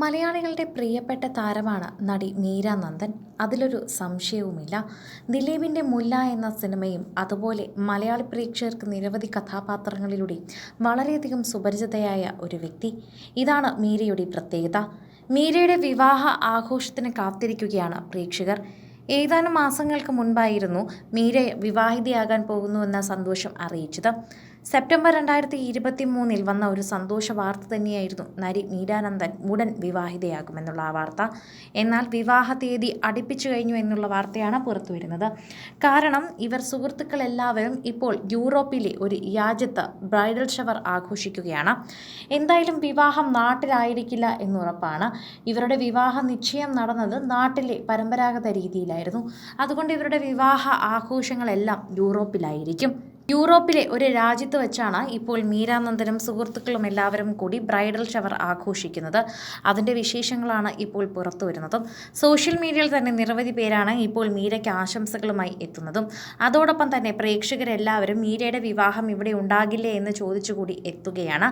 മലയാളികളുടെ പ്രിയപ്പെട്ട താരമാണ് നടി മീര നന്ദൻ. അതിലൊരു സംശയവുമില്ല. ദിലീപിന്റെ മുല്ല എന്ന സിനിമയും അതുപോലെ മലയാളി പ്രേക്ഷകർക്ക് നിരവധി കഥാപാത്രങ്ങളിലൂടെ വളരെയധികം സുപരിചിതയായ ഒരു വ്യക്തി. ഇതാണ് മീരയുടെ പ്രത്യേകത. മീരയുടെ വിവാഹ ആഘോഷത്തിന് കാത്തിരിക്കുകയാണ് പ്രേക്ഷകർ. ഏതാനും മാസങ്ങൾക്ക് മുൻപായിരുന്നു മീര വിവാഹിതയാകാൻ പോകുന്നുവെന്ന സന്തോഷം അറിയിച്ചത്. സെപ്റ്റംബർ രണ്ടായിരത്തി ഇരുപത്തി മൂന്നിൽ വന്ന ഒരു സന്തോഷ വാർത്ത തന്നെയായിരുന്നു. നരി മീരാനന്ദൻ ഉടൻ വിവാഹിതയാകുമെന്നുള്ള ആ വാർത്ത. എന്നാൽ വിവാഹ തീയതി അടുപ്പിച്ചു കഴിഞ്ഞു എന്നുള്ള വാർത്തയാണ് പുറത്തുവരുന്നത് കാരണം ഇവർ സുഹൃത്തുക്കൾ എല്ലാവരും ഇപ്പോൾ യൂറോപ്പിലെ ഒരു രാജ്യത്ത് ബ്രൈഡൽ ഷവർ ആഘോഷിക്കുകയാണ്. എന്തായാലും വിവാഹം നാട്ടിലായിരിക്കില്ല എന്നുറപ്പാണ് ഇവരുടെ വിവാഹ നിശ്ചയം നടന്നത് നാട്ടിലെ പരമ്പരാഗത രീതിയിലായിരുന്നു. അതുകൊണ്ട് ഇവരുടെ വിവാഹ ആഘോഷങ്ങളെല്ലാം യൂറോപ്പിലായിരിക്കും. യൂറോപ്പിലെ ഒരു രാജ്യത്ത് വെച്ചാണ് ഇപ്പോൾ മീരാനന്ദനും സുഹൃത്തുക്കളും എല്ലാവരും കൂടി ബ്രൈഡൽ ഷവർ ആഘോഷിക്കുന്നത്. അതിന്റെ വിശേഷങ്ങളാണ് ഇപ്പോൾ പുറത്തു വരുന്നതും. സോഷ്യൽ മീഡിയയിൽ തന്നെ നിരവധി പേരാണ് ഇപ്പോൾ മീരയ്ക്ക് ആശംസകളുമായി എത്തുന്നതും. അതോടൊപ്പം തന്നെ പ്രേക്ഷകരെല്ലാവരും മീരയുടെ വിവാഹം ഇവിടെ ഉണ്ടാകില്ലേ എന്ന് ചോദിച്ചുകൂടി എത്തുകയാണ്.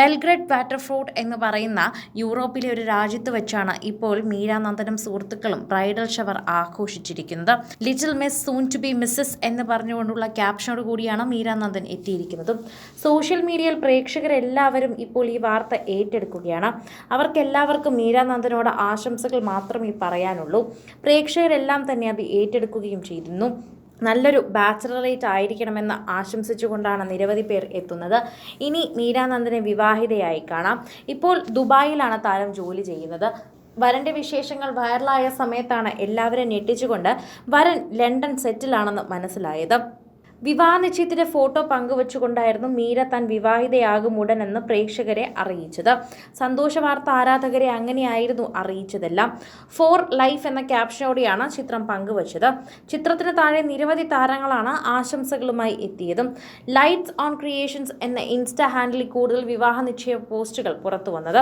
ബെൽഗ്രേഡ് വാട്ടർഫോർട്ട് എന്ന് പറയുന്ന യൂറോപ്പിലെ ഒരു രാജ്യത്ത് വെച്ചാണ് ഇപ്പോൾ മീരാനന്ദനും സുഹൃത്തുക്കളും bridal shower ആഘോഷിച്ചിരിക്കുന്നത്. Little miss soon to be Mrs എന്ന് പറഞ്ഞുകൊണ്ടുള്ള ക്യാപ്ഷനോട് കൂടിയാണ് മീരാനന്ദൻ എത്തിയിരിക്കുന്നതും. സോഷ്യൽ മീഡിയയിൽ പ്രേക്ഷകരെല്ലാവരും ഇപ്പോൾ ഈ വാർത്ത ഏറ്റെടുക്കുകയാണ്. അവർക്കെല്ലാവർക്കും മീരാനന്ദനോട് ആശംസകൾ മാത്രമേ പറയാനുള്ളൂ. പ്രേക്ഷകരെല്ലാം തന്നെ അത് ഏറ്റെടുക്കുകയും ചെയ്തിരുന്നു. നല്ലൊരു ബാച്ചലറേറ്റ് ആയിരിക്കണമെന്ന് ആശംസിച്ചുകൊണ്ടാണ് നിരവധി പേർ എത്തുന്നത്. ഇനി മീരാനന്ദനെ വിവാഹിതയായി കാണാം. ഇപ്പോൾ ദുബായിലാണ് താരം ജോലി ചെയ്യുന്നത്. വരന്റെ വിശേഷങ്ങൾ വൈറലായ സമയത്താണ് എല്ലാവരും ഞെട്ടിച്ചുകൊണ്ട് വരൻ ലണ്ടൻ സെറ്റിലാണെന്ന് മനസ്സിലായത്. വിവാഹ നിശ്ചയത്തിന്റെ ഫോട്ടോ പങ്കുവച്ചുകൊണ്ടായിരുന്നു മീര താൻ വിവാഹിതയാകും ഉടനെന്ന് പ്രേക്ഷകരെ അറിയിച്ചത്. സന്തോഷ വാർത്ത ആരാധകരെ അങ്ങനെയായിരുന്നു അറിയിച്ചതെല്ലാം. ഫോർ ലൈഫ് എന്ന ക്യാപ്ഷനോടെയാണ് ചിത്രം പങ്കുവച്ചത്. ചിത്രത്തിന് താഴെ നിരവധി താരങ്ങളാണ് ആശംസകളുമായി എത്തിയതും. ലൈറ്റ്സ് ഓൺ ക്രിയേഷൻസ് എന്ന ഇൻസ്റ്റാ ഹാൻഡിൽ കൂടുതൽ വിവാഹ നിശ്ചയ പോസ്റ്റുകൾ പുറത്തു വന്നത്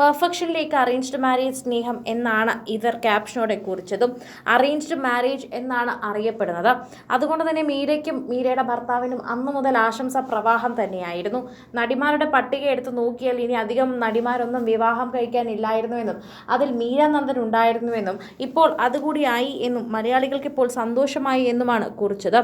പെർഫെക്ഷനിലേക്ക് അറേഞ്ച്ഡ് മാരേജ് സ്നേഹം എന്നാണ് ഇവർ ക്യാപ്ഷനോടെ കുറിച്ചതും. അറേഞ്ച്ഡ് മാരേജ് എന്നാണ് അറിയപ്പെടുന്നത്. അതുകൊണ്ട് തന്നെ മീരയ്ക്കും മീരയുടെ ഭർത്താവിനും അന്നു മുതൽ ആശംസ പ്രവാഹം തന്നെയായിരുന്നു. നടിമാരുടെ പട്ടിക എടുത്ത് നോക്കിയാൽ ഇനി അധികം നടിമാരൊന്നും വിവാഹം കഴിക്കാനില്ലായിരുന്നുവെന്നും അതിൽ മീരാനന്ദൻ ഉണ്ടായിരുന്നുവെന്നും ഇപ്പോൾ അതുകൂടിയായി എന്നും മലയാളികൾക്ക് ഇപ്പോൾ സന്തോഷമായി എന്നുമാണ് കുറിച്ചത്.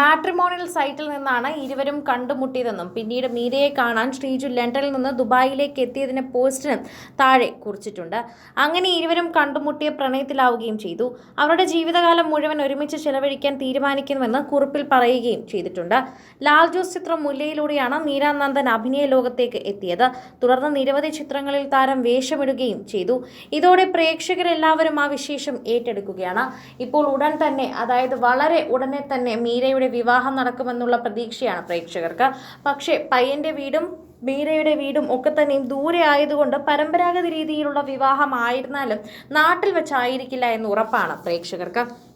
മാട്രിമോണിയൽ സൈറ്റിൽ നിന്നാണ് ഇരുവരും കണ്ടുമുട്ടിയതെന്നും പിന്നീട് മീരയെ കാണാൻ ശ്രീജു ലണ്ടനിൽ നിന്ന് ദുബായിലേക്ക് എത്തിയതിന് പോസ്റ്റിന് താഴെ കുറിച്ചിട്ടുണ്ട്. അങ്ങനെ ഇരുവരും കണ്ടുമുട്ടിയ പ്രണയത്തിലാവുകയും ചെയ്തു. അവരുടെ ജീവിതകാലം മുഴുവൻ ഒരുമിച്ച് ചെലവഴിക്കാൻ തീരുമാനിക്കുന്നുവെന്ന് കുറിപ്പിൽ പറയുകയും ചെയ്തിട്ടുണ്ട്. ലാൽ ജോസ് ചിത്രം മുല്ലയിലൂടെയാണ് മീരാനന്ദൻ അഭിനയ ലോകത്തേക്ക് എത്തിയത്. തുടർന്ന് നിരവധി ചിത്രങ്ങളിൽ താരം വേഷമിടുകയും ചെയ്തു. ഇതോടെ പ്രേക്ഷകരെല്ലാവരും ആ വിശേഷം ഏറ്റെടുക്കുകയാണ്. ഇപ്പോൾ ഉടൻ തന്നെ അതായത് വളരെ ഉടനെ തന്നെ മീരയുടെ വിവാഹം നടക്കുമെന്നുള്ള പ്രതീക്ഷയാണ് പ്രേക്ഷകർക്ക്. പക്ഷേ പയ്യന്റെ വീടും മീരയുടെ വീടും ഒക്കെ തന്നെയും ദൂരെ ആയതുകൊണ്ട് പരമ്പരാഗത രീതിയിലുള്ള വിവാഹമായിരുന്നാലും നാട്ടിൽ വെച്ചായിരിക്കില്ല എന്ന് ഉറപ്പാണ് പ്രേക്ഷകർക്ക്.